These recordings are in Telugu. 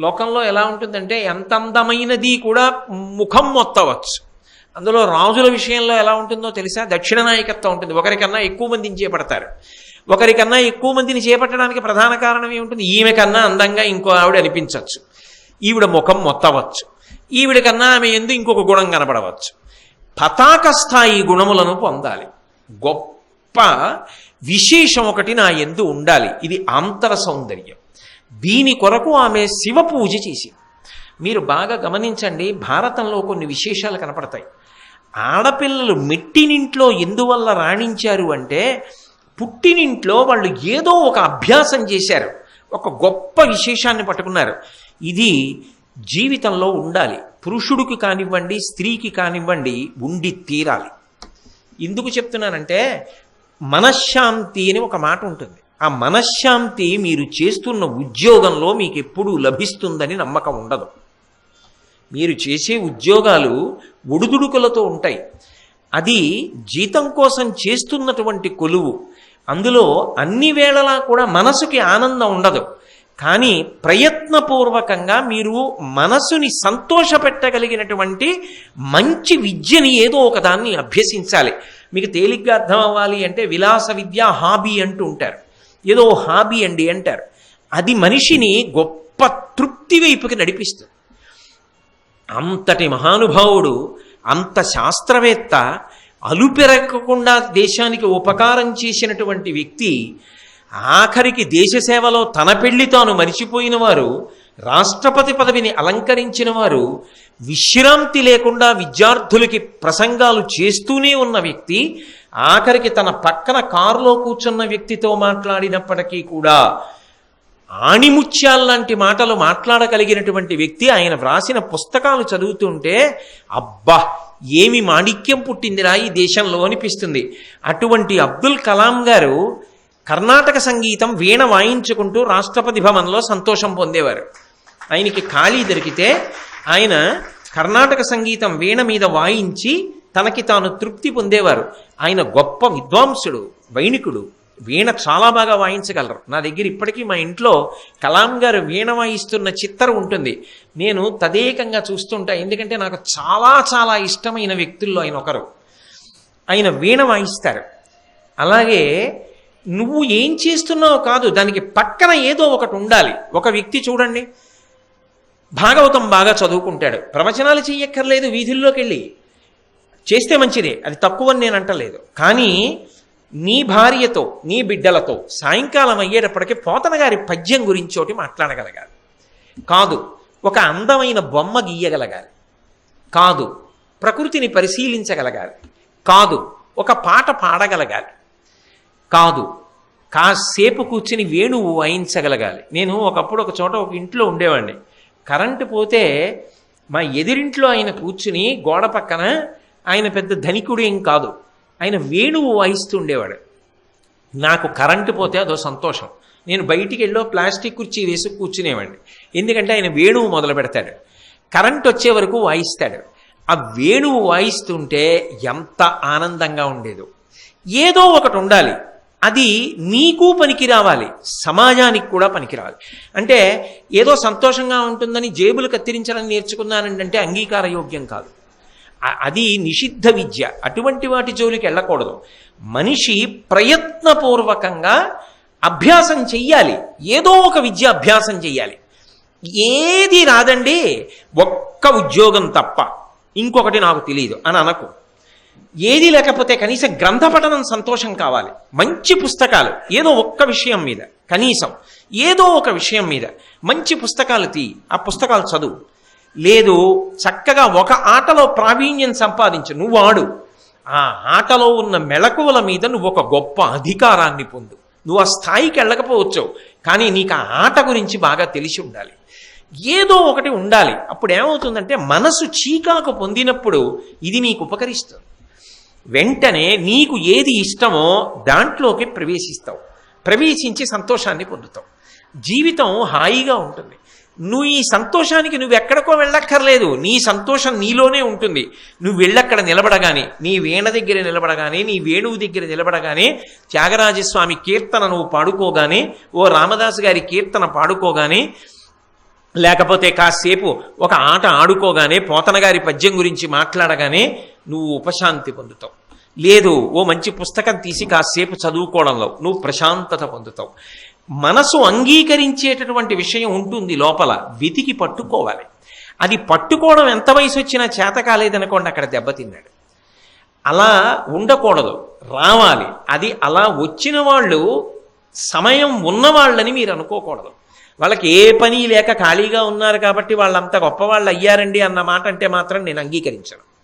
లోకంలో ఎలా ఉంటుందంటే ఎంత అందమైనది కూడా ముఖం మొత్తవచ్చు. అందులో రాజుల విషయంలో ఎలా ఉంటుందో తెలుసా? దక్షిణ నాయకత్వం ఉంటుంది. ఒకరికన్నా ఎక్కువ మందిని చేపడతారు. ఒకరికన్నా ఎక్కువ మందిని చేపట్టడానికి ప్రధాన కారణం ఏముంటుంది? ఈమె కన్నా అందంగా ఇంకో ఆవిడ అనిపించవచ్చు. ఈవిడ ముఖం మొత్తవచ్చు. ఈవిడ కన్నా ఆమె ఎందు ఇంకొక గుణం కనబడవచ్చు. పతాక స్థాయి గుణములను పొందాలి. గొప్ప విశేషం ఒకటి నా ఎందు ఉండాలి. ఇది ఆంతర సౌందర్యం. దీని కొరకు ఆమె శివ పూజ చేసింది. మీరు బాగా గమనించండి భారతంలో కొన్ని విశేషాలు కనపడతాయి. ఆడపిల్లలు మెట్టినింట్లో ఎందువల్ల రాణించారు అంటే పుట్టినింట్లో వాళ్ళు ఏదో ఒక అభ్యాసం చేశారు ఒక గొప్ప విశేషాన్ని పట్టుకున్నారు. ఇది జీవితంలో ఉండాలి. పురుషుడికి కానివ్వండి స్త్రీకి కానివ్వండి ఉండి తీరాలి. ఎందుకు చెప్తున్నానంటే మనశ్శాంతి అని ఒక మాట ఉంటుంది. ఆ మనశ్శాంతి మీరు చేస్తున్న ఉద్యోగంలో మీకు ఎప్పుడూ లభిస్తుందని నమ్మకం ఉండదు. మీరు చేసే ఉద్యోగాలు ఒడుదుడుకులతో ఉంటాయి. అది జీతం కోసం చేస్తున్నటువంటి కొలువు. అందులో అన్ని వేళలా కూడా మనసుకి ఆనందం ఉండదు. కానీ ప్రయత్నపూర్వకంగా మీరు మనసుని సంతోషపెట్టగలిగినటువంటి మంచి విద్యని ఏదో ఒకదాన్ని అభ్యసించాలి. మీకు తేలిగ్గా అర్థం అవ్వాలి అంటే విలాస విద్య హాబీ అంటూ ఉంటారు. ఏదో హాబీ అండి అంటారు. అది మనిషిని గొప్ప తృప్తి వైపుకి నడిపిస్తుంది. అంతటి మహానుభావుడు అంత శాస్త్రవేత్త అలుపెరగకుండా దేశానికి ఉపకారం చేసినటువంటి వ్యక్తి ఆఖరికి దేశ సేవలో తన పెళ్ళి తాను మరిచిపోయిన వారు రాష్ట్రపతి పదవిని అలంకరించిన వారు విశ్రాంతి లేకుండా విద్యార్థులకి ప్రసంగాలు చేస్తూనే ఉన్న వ్యక్తి ఆఖరికి తన పక్కన కారులో కూర్చున్న వ్యక్తితో మాట్లాడినప్పటికీ కూడా ఆణిముత్యాల్లాంటి మాటలు మాట్లాడగలిగినటువంటి వ్యక్తి ఆయన వ్రాసిన పుస్తకాలు చదువుతుంటే అబ్బా ఏమి మాణిక్యం పుట్టిందిరా ఈ దేశంలో అనిపిస్తుంది. అటువంటి అబ్దుల్ కలాం గారు కర్ణాటక సంగీతం వీణ వాయించుకుంటూ రాష్ట్రపతి భవన్లో సంతోషం పొందేవారు. ఆయనకి ఖాళీ దొరికితే ఆయన కర్ణాటక సంగీతం వీణ మీద వాయించి తనకి తాను తృప్తి పొందేవారు. ఆయన గొప్ప విద్వాంసుడు వైణికుడు. వీణ చాలా బాగా వాయించగలరు. నా దగ్గర ఇప్పటికీ మా ఇంట్లో కలాం గారు వీణ వాయిస్తున్న చిత్తరు ఉంటుంది. నేను తదేకంగా చూస్తుంటా. ఎందుకంటే నాకు చాలా చాలా ఇష్టమైన వ్యక్తుల్లో ఆయన ఒకరు. ఆయన వీణ వాయిస్తారు. అలాగే నువ్వు ఏం చేస్తున్నావు కాదు దానికి పక్కన ఏదో ఒకటి ఉండాలి. ఒక వ్యక్తి చూడండి. భాగవతం బాగా చదువుకుంటాడు. ప్రవచనాలు చెయ్యక్కర్లేదు వీధుల్లోకి వెళ్ళి చేస్తే మంచిదే అది తక్కువని నేను అంటలేదు. కానీ నీ భార్యతో నీ బిడ్డలతో సాయంకాలం అయ్యేటప్పటికీ పోతన గారి పద్యం గురించి ఒకటి మాట్లాడగలగాలి. కాదు ఒక అందమైన బొమ్మ గీయగలగాలి. కాదు ప్రకృతిని పరిశీలించగలగాలి. కాదు ఒక పాట పాడగలగాలి. కాదు కాసేపు కూర్చుని వేణువు వాయించగలగాలి. నేను ఒకప్పుడు ఒక చోట ఒక ఇంట్లో ఉండేవాడిని. కరెంటు పోతే మా ఎదిరింట్లో ఆయన కూర్చుని గోడ పక్కన ఆయన పెద్ద ధనికుడు ఏం కాదు. ఆయన వేణువు వాయిస్తూ ఉండేవాడు నాకు కరెంటు పోతే అదో సంతోషం. నేను బయటికి వెళ్ళో ప్లాస్టిక్ కుర్చీ వేసి కూర్చునేవాడిని. ఎందుకంటే ఆయన వేణువు మొదలు పెడతాడు. కరెంట్ వచ్చే వరకు వాయిస్తాడు. ఆ వేణువు వాయిస్తుంటే ఎంత ఆనందంగా ఉండేదో. ఏదో ఒకటి ఉండాలి. అది నీకు పనికి రావాలి. సమాజానికి కూడా పనికి రావాలి. అంటే ఏదో సంతోషంగా ఉంటుందని జేబులు కత్తిరించాలని నేర్చుకున్నానంటే అంగీకార యోగ్యం కాదు అది నిషిద్ధ విద్య. అటువంటి వాటి జోలికి వెళ్ళకూడదు. మనిషి ప్రయత్నపూర్వకంగా అభ్యాసం చెయ్యాలి. ఏదో ఒక విద్య అభ్యాసం చెయ్యాలి. ఏది రాదండి ఒక్క ఉద్యోగం తప్ప. ఇంకొకటి నాకు తెలియదు అని అనకు ఏది లేకపోతే కనీసం గ్రంథ పఠనం సంతోషం కావాలి. మంచి పుస్తకాలు ఏదో ఒక్క విషయం మీద కనీసం ఏదో ఒక విషయం మీద మంచి పుస్తకాలు తీ ఆ పుస్తకాలు చదువు. లేదు చక్కగా ఒక ఆటలో ప్రావీణ్యం సంపాదించు నువ్వు ఆడు. ఆ ఆటలో ఉన్న మెళకువల మీద నువ్వు ఒక గొప్ప అధికారాన్ని పొందు. నువ్వు ఆ స్థాయికి వెళ్ళకపోవచ్చు కానీ నీకు ఆ ఆట గురించి బాగా తెలిసి ఉండాలి. ఏదో ఒకటి ఉండాలి. అప్పుడు ఏమవుతుందంటే మనసు చీకాకు పొందినప్పుడు ఇది నీకు ఉపకరిస్తుంది. వెంటనే నీకు ఏది ఇష్టమో దాంట్లోకి ప్రవేశిస్తావు. ప్రవేశించి సంతోషాన్ని పొందుతావు. జీవితం హాయిగా ఉంటుంది. నువ్వు ఈ సంతోషానికి నువ్వు ఎక్కడికో వెళ్ళక్కర్లేదు. నీ సంతోషం నీలోనే ఉంటుంది. నువ్వు వెళ్ళక్కడ నిలబడగానే నీ వీణ దగ్గర నిలబడగానే నీ వేణువు దగ్గర నిలబడగానే త్యాగరాజస్వామి కీర్తన నువ్వు పాడుకోగానే ఓ రామదాసు గారి కీర్తన పాడుకోగానే లేకపోతే కాసేపు ఒక ఆట ఆడుకోగానే పోతనగారి పద్యం గురించి మాట్లాడగానే నువ్వు ఉపశాంతి పొందుతావు. లేదు ఓ మంచి పుస్తకం తీసి కాసేపు చదువుకోవడంలో నువ్వు ప్రశాంతత పొందుతావు. మనసు అంగీకరించేటటువంటి విషయం ఉంటుంది లోపల వెతికి పట్టుకోవాలి. అది పట్టుకోవడం ఎంత వయసు వచ్చినా చేత కాలేదనుకోండి అక్కడ దెబ్బతిన్నాడు అలా ఉండకూడదు రావాలి. అది అలా వచ్చిన వాళ్ళు సమయం ఉన్నవాళ్ళని మీరు అనుకోకూడదు. వాళ్ళకి ఏ పని లేక ఖాళీగా ఉన్నారు కాబట్టి వాళ్ళంత గొప్పవాళ్ళు అయ్యారండి అన్న మాట అంటే మాత్రం నేను అంగీకరించను.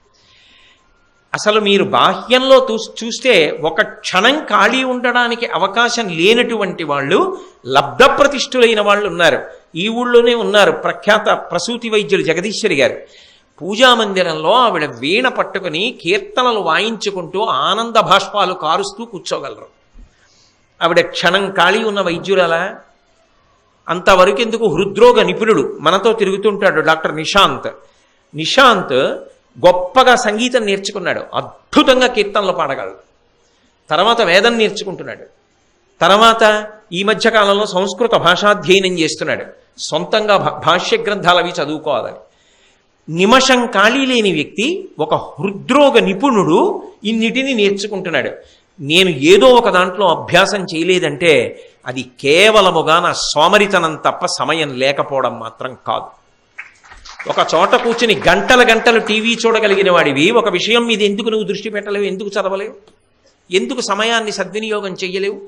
అసలు మీరు బాహ్యంలో చూ చూస్తే ఒక క్షణం ఖాళీ ఉండడానికి అవకాశం లేనటువంటి వాళ్ళు లబ్ధ ప్రతిష్ఠులైన వాళ్ళు ఉన్నారు. ఈ ఊళ్ళోనే ఉన్నారు ప్రఖ్యాత ప్రసూతి వైద్యులు జగదీశ్వరి గారు. పూజా మందిరంలో ఆవిడ వీణ పట్టుకుని కీర్తనలు వాయించుకుంటూ ఆనంద భాష్పాలు కారుస్తూ కూర్చోగలరు. ఆవిడ క్షణం ఖాళీ ఉన్న వైద్యురాలా? అంతవరకు ఎందుకు హృద్రోగ నిపుణుడు మనతో తిరుగుతుంటాడు డాక్టర్ నిశాంత్. నిశాంత్ గొప్పగా సంగీతం నేర్చుకున్నాడు. అద్భుతంగా కీర్తనలు పాడగలడు. తర్వాత వేదం నేర్చుకుంటున్నాడు. తర్వాత ఈ మధ్యకాలంలో సంస్కృత భాషాధ్యయనం చేస్తున్నాడు. సొంతంగా భా- భాష్య గ్రంథాలు అవి చదువుకోవాలని. నిమషం ఖాళీ లేని వ్యక్తి ఒక హృద్రోగ నిపుణుడు ఇన్నిటిని నేర్చుకుంటున్నాడు. నేను ఏదో ఒక దాంట్లో అభ్యాసం చేయలేదంటే అది కేవలముగా నా సోమరితనం తప్ప సమయం లేకపోవడం మాత్రం కాదు. ఒక చోట కూర్చుని గంటల గంటలు టీవీ చూడగలిగిన వాడివి ఒక విషయం మీద ఎందుకు నువ్వు దృష్టి పెట్టలేవు ఎందుకు చదవలేవు? ఎందుకు సమయాన్ని సద్వినియోగం చేయలేవు